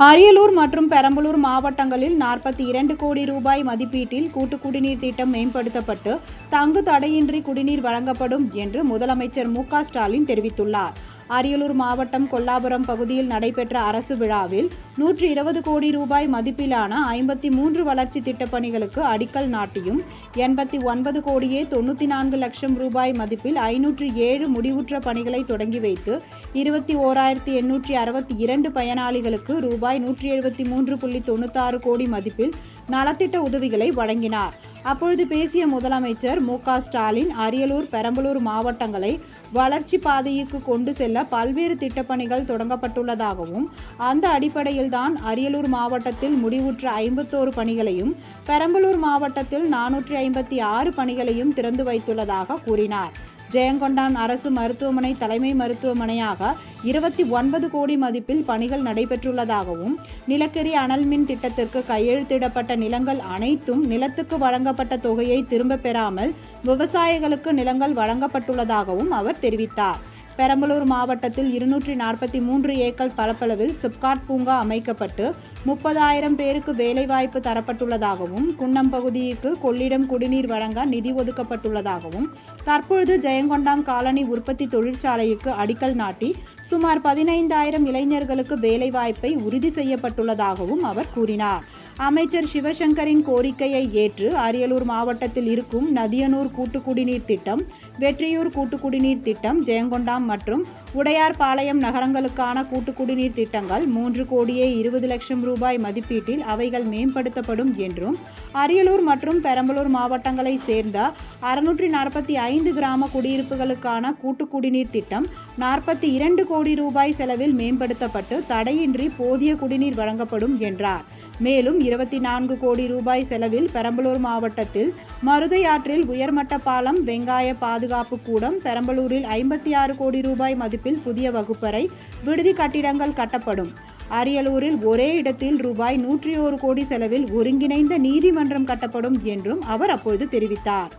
அரியலூர் மற்றும் பெரம்பலூர் மாவட்டங்களில் நாற்பத்தி இரண்டு கோடி ரூபாய் மதிப்பீட்டில் கூட்டு குடிநீர் திட்டம் மேம்படுத்தப்பட்டு தங்கு தடையின்றி குடிநீர் வழங்கப்படும் என்று முதலமைச்சர் மு ஸ்டாலின் தெரிவித்துள்ளார். அரியலூர் மாவட்டம் கொல்லாபுரம் பகுதியில் நடைபெற்ற அரசு விழாவில் நூற்றி இருபது கோடி ரூபாய் மதிப்பிலான ஐம்பத்தி மூன்று வளர்ச்சி திட்டப் பணிகளுக்கு அடிக்கல் நாட்டியும் எண்பத்தி ஒன்பது கோடியே தொண்ணூற்றி நான்கு லட்சம் ரூபாய் மதிப்பில் ஐநூற்று ஏழு முடிவுற்ற பணிகளை தொடங்கி வைத்து இருபத்தி ஓராயிரத்தி எண்ணூற்றி அறுபத்தி இரண்டு பயனாளிகளுக்கு ரூபாய் நூற்றி எழுபத்தி மூன்று புள்ளி தொண்ணூத்தாறு கோடி மதிப்பில் நலத்திட்ட உதவிகளை வழங்கினார். அப்பொழுது பேசிய முதலமைச்சர் மு ஸ்டாலின் அரியலூர் பெரம்பலூர் மாவட்டங்களை வளர்ச்சி பாதைக்கு கொண்டு செல்ல பல்வேறு திட்டப்பணிகள் தொடங்கப்பட்டுள்ளதாகவும் அந்த அடிப்படையில்தான் அரியலூர் மாவட்டத்தில் முடிவுற்ற ஐம்பத்தோரு பணிகளையும் பெரம்பலூர் மாவட்டத்தில் நானூற்றி ஐம்பத்தி ஆறு பணிகளையும் திறந்து வைத்துள்ளதாக கூறினார். ஜெயங்கொண்டான் அரசு மருத்துவமனை தலைமை மருத்துவமனையாக இருபத்தி ஒன்பது கோடி மதிப்பில் பணிகள் நடைபெற்றுள்ளதாகவும் நிலக்கரி அனல் மின் திட்டத்திற்கு கையெழுத்திடப்பட்ட நிலங்கள் அனைத்தும் நிலத்துக்கு வழங்கப்பட்ட தொகையை திரும்ப பெறாமல் விவசாயிகளுக்கு நிலங்கள் வழங்கப்பட்டுள்ளதாகவும் அவர் தெரிவித்தார். பெரம்பலூர் மாவட்டத்தில் இருநூற்றி நாற்பத்தி மூன்று ஏக்கர் பரப்பளவில் சிப்காட் பூங்கா அமைக்கப்பட்டு முப்பதாயிரம் பேருக்கு வேலைவாய்ப்பு தரப்பட்டுள்ளதாகவும் குன்னம் பகுதிக்கு கொள்ளிடம் குடிநீர் வழங்க நிதி ஒதுக்கப்பட்டுள்ளதாகவும் தற்பொழுது ஜெயங்கொண்டாம் காலனி உற்பத்தி தொழிற்சாலைக்கு அடிக்கல் நாட்டி சுமார் பதினைந்தாயிரம் இளைஞர்களுக்கு வேலைவாய்ப்பை உறுதி செய்யப்பட்டுள்ளதாகவும் அவர் கூறினார். அமைச்சர் சிவசங்கரின் கோரிக்கையை ஏற்று அரியலூர் மாவட்டத்தில் இருக்கும் நதியனூர் கூட்டு குடிநீர் திட்டம் வெற்றியூர் கூட்டு குடிநீர் திட்டம் ஜெயங்கொண்டாம் மற்றும் உடையார்பாளையம் நகரங்களுக்கான கூட்டு குடிநீர் திட்டங்கள் மூன்று கோடியே இருபது லட்சம் ரூபாய் மதிப்பீட்டில் அவைகள் மேம்படுத்தப்படும் என்றும் அரியலூர் மற்றும் பெரம்பலூர் மாவட்டங்களை சேர்ந்த அறுநூற்றி நாற்பத்தி ஐந்து கிராம குடியிருப்புகளுக்கான கூட்டு குடிநீர் திட்டம் நாற்பத்தி இரண்டு கோடி ரூபாய் செலவில் மேம்படுத்தப்பட்டு தடையின்றி போதிய குடிநீர் வழங்கப்படும் என்றார். மேலும் இருபத்தி நான்கு கோடி ரூபாய் செலவில் பெரம்பலூர் மாவட்டத்தில் மருதை ஆற்றில் உயர்மட்ட பாலம் வெங்காய பாதுகாப்பு கூடம் பெரம்பலூரில் ஐம்பத்தி ஆறு கோடி ரூபாய் மதிப்பில் புதிய வகுப்பறை விடுதி கட்டிடங்கள் கட்டப்படும். அரியலூரில் ஒரே இடத்தில் ரூபாய் நூற்றி ஒரு கோடி செலவில் ஒருங்கிணைந்த நீதிமன்றம் கட்டப்படும் என்றும் அவர் அப்பொழுது தெரிவித்தார்.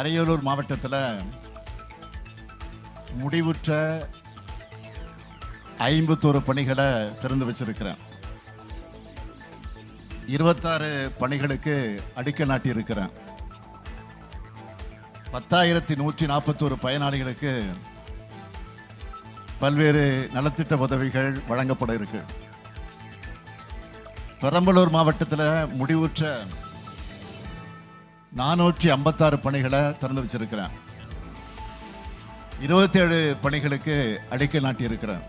அரியலூர் மாவட்டத்தில் முடிவுற்ற ஐம்பத்தோரு பணிகளை திறந்து வச்சிருக்கிறேன். இருபத்தாறு பணிகளுக்கு அடிக்கல் நாட்டி இருக்கிறேன் பத்தாயிரத்தி நூற்றி நாற்பத்தோரு பயனாளிகளுக்கு பல்வேறு நலத்திட்ட உதவிகள் வழங்கப்பட இருக்கு. பெரம்பலூர் மாவட்டத்தில் முடிவுற்ற நானூற்றி ஐம்பத்தாறு பணிகளை திறந்து வச்சிருக்கிறேன். இருபத்தேழு பணிகளுக்கு அடிக்கல் நாட்டியிருக்கிறேன்.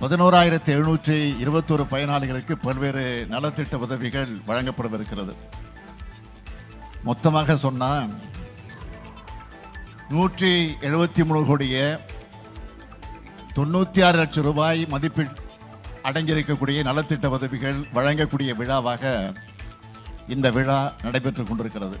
பதினோராயிரத்தி எழுநூற்றி இருபத்தோரு பயனாளிகளுக்கு பல்வேறு நலத்திட்ட உதவிகள் வழங்கப்படவிருக்கிறது. மொத்தமாக சொன்னால் நூற்றி எழுபத்தி மூணு கோடிய தொண்ணூற்றி ஆறு லட்சம் ரூபாய் மதிப்பில் அடங்கியிருக்கக்கூடிய நலத்திட்ட உதவிகள் வழங்கக்கூடிய விழாவாக இந்த விழா நடைபெற்று கொண்டிருக்கிறது.